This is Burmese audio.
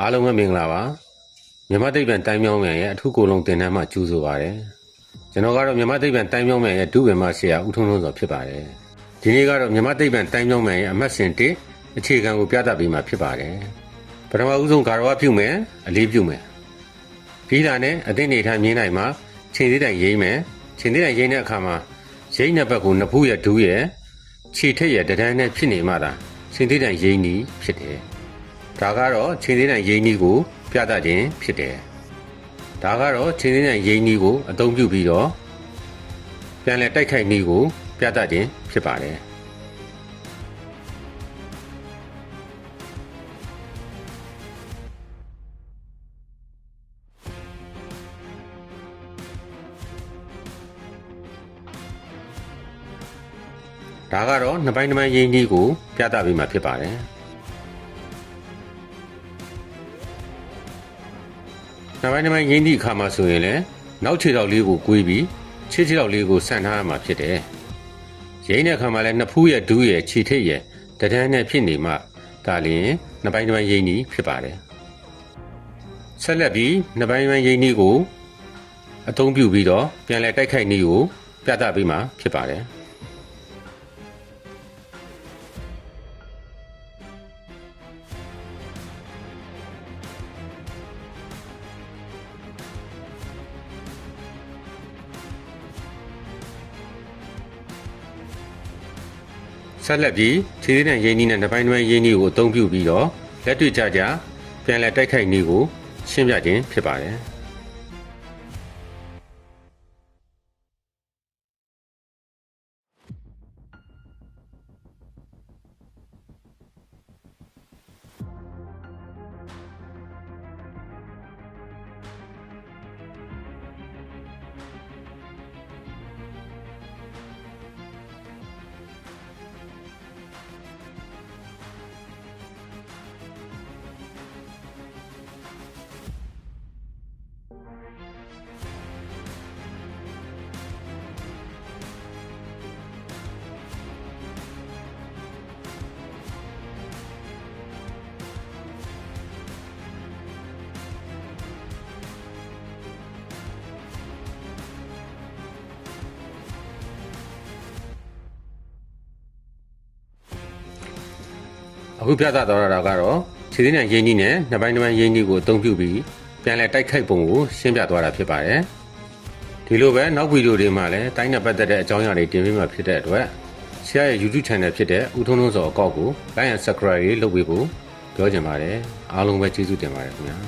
အားလုံးပဲမင်္ဂလာပါမြန်မာသိပ္ပံတိုင်းမြောင်းမြန်ရဲ့အထူးကိုယ်လုံးတင်တန်းမှကျူးဆိုပါရယ်ကျွန်တော်ကတော့မြန်မာသိပ္ပံတိုင်းမြောင်းမြန်ရဲ့ဒုဗေမဆရာဦးထုံးလုံးစောဖြစ်ပါတယ်ဒီနေ့ကတော့မြန်မာသိပ္ပံတိုင်းမြောင်းမြန်ရဲ့အမှတ်စဉ်1အခြေခံကိုပြသပေးမှာဖြစ်ပါတယ်ပထမဦးဆုံးဂါရဝပြုမယ်အလေးပြုမယ်ပြီးတာနဲ့အသိနေထိုင်မြင်နိုင်မှာချိန်သေးတိုင်ရိမ့်မယ်ချိန်သေးတိုင်ရိမ့်တဲ့အခါမှာရိမ့်တဲ့ဘက်ကိုနှစ်ဖူးရဲ့ဒူးရဲ့ခြေထက်ရဲ့တဒန်းနဲ့ဖြစ်နေမှသာချိန်သေးတိုင်ရိမ့်နီးဖြစ်တယ် ဒါကတော့ခြေသေးနိုင်ရိန်းနီးကို ပြသခြင်းဖြစ်တယ်။ဒါကတော့ခြေသေးနိုင်ရိန်းနီးကိုအသုံးပြုပြီးတော့ပြန်လည်တိုက်ခိုက်နည်းကို ပြသခြင်းဖြစ်ပါတယ်။ဒါကတော့နှစ်ပိုင်းတစ်ပိုင်းရိန်းနီးကို ပြသပေးမှာဖြစ်ပါတယ်။ နောက်ပိုင်းတစ်ပိုင်းရင်းသည့်အခါမှာဆိုရင်လည်းနောက်ခြေထောက်လေးကိုကွေးပြီးခြေခြေထောက်လေးကိုဆန့်ထားရမှာဖြစ်တယ်။ရင်းတဲ့အခါမှာလည်းနှစ်ဖူးရဲ့ဒူးရဲ့ခြေထိပ်ရဲ့တဒန်းနဲ့ဖြစ်နေမှဒါလျင်နှစ်ပိုင်းတစ်ပိုင်းရင်းသည့်ဖြစ်ပါတယ်။ဆက်လက်ပြီးနှစ်ပိုင်းတစ်ပိုင်းရင်းသည့်ကိုအသုံးပြုပြီးတော့ပြန်လည်တိုက်ခိုက်နည်းကိုပြသပေးမှာဖြစ်ပါတယ်။ ဆက်လက်ပြီးခြေသေးတံရင်းနှီးနဲ့နှစ်ပိုင်းတစ်ပိုင်းရင်းနှီးကိုအသုံးပြုပြီးတော့လက်တွေ့ကြကြပြန်လည်တိုက်ခိုက်နည်းကိုရှင်းပြခြင်းဖြစ်ပါတယ် အခုပြသတော်တာကတော့ခြေသေးတံရင်းနှီးနဲ့နှစ်ပိုင်းတစ်ပိုင်းရင်းနှီးကိုအသုံးပြုပြီးပြန်လည်တိုက်ခိုက်ပုံကိုရှင်းပြသွားတာဖြစ်ပါတယ်ဒီလိုပဲနောက်ဗီဒီယိုတွေမှာလည်းတိုင်းနဲ့ပတ်သက်တဲ့အကြောင်းအရာတွေတင်ပြမှာဖြစ်တဲ့အတွက်ဆရာရဲ့ YouTube channel ဖြစ်တဲ့ဦးထုံးထုံးစောအကောက်ကို like and subscribe ရေးလုပ်ပေးဖို့ပြောချင်ပါတယ်အားလုံးပဲကျေးဇူးတင်ပါတယ်ခင်ဗျာ